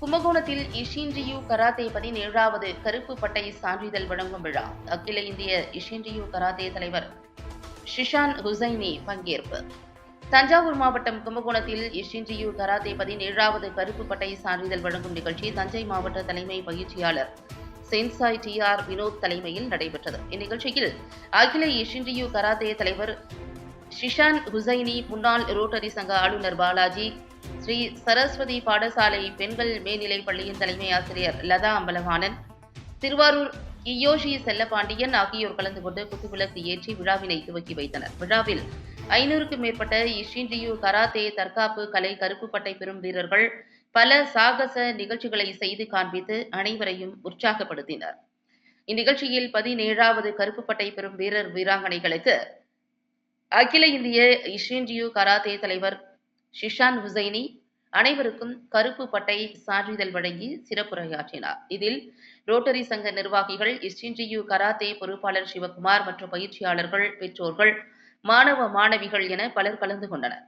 கும்பகோணத்தில் இஷின்ரியூ கராத்தே பதினேழாவது கருப்பு பட்டை சான்றிதழ் வழங்கும் விழா. அகில இந்திய இஷின்ரியூ கராத்தே தலைவர் ஷிஷான் ஹுசைனி பங்கேற்பு. தஞ்சாவூர் மாவட்டம் கும்பகோணத்தில் இஷின்ரியூ கராத்தே பதினேழாவது கருப்பு பட்டை சான்றிதழ் வழங்கும் நிகழ்ச்சி தஞ்சை மாவட்ட தலைமை பயிற்சியாளர் சென்சாய் டி ஆர் வினோத் தலைமையில் நடைபெற்றது. இந்நிகழ்ச்சியில் அகில இஷின்ரியூ கராத்தே தலைவர் ஷிஷான் ஹுசைனி முன்னாள் ரோட்டரி சங்க ஆளுநர் பாலாஜி ஸ்ரீ சரஸ்வதி பாடசாலை பெண்கள் மேல்நிலைப் பள்ளியின் தலைமை ஆசிரியர் லதா அம்பலவாணன் திருவாரூர் இயோஷி செல்லபாண்டியன் ஆகியோர் கலந்து கொண்டு குத்துவிளக்கு ஏற்றி விழாவினை துவக்கி வைத்தனர். விழாவில் ஐநூறுக்கும் மேற்பட்ட இஷின்ரியூ கராத்தே தற்காப்பு கலை கருப்பு பட்டை பெறும் வீரர்கள் பல சாகச நிகழ்ச்சிகளை செய்து காண்பித்து அனைவரையும் உற்சாகப்படுத்தினர். இந்நிகழ்ச்சியில் பதினேழாவது கருப்பு பட்டை பெறும் வீரர் வீராங்கனைகளுக்கு அகில இந்திய இஷின்ரியூ கராத்தே தலைவர் ஷிஷான் ஹுசைனி அனைவருக்கும் கருப்பு பட்டை சான்றிதழ் வழங்கி சிறப்புரையாற்றினார். இதில் ரோட்டரி சங்க நிர்வாகிகள் இஷின்ரியூ கராத்தே பொறுப்பாளர் சிவகுமார் மற்றும் பயிற்சியாளர்கள் பெற்றோர்கள் மாணவ மாணவிகள் என பலர் கலந்து கொண்டனர்.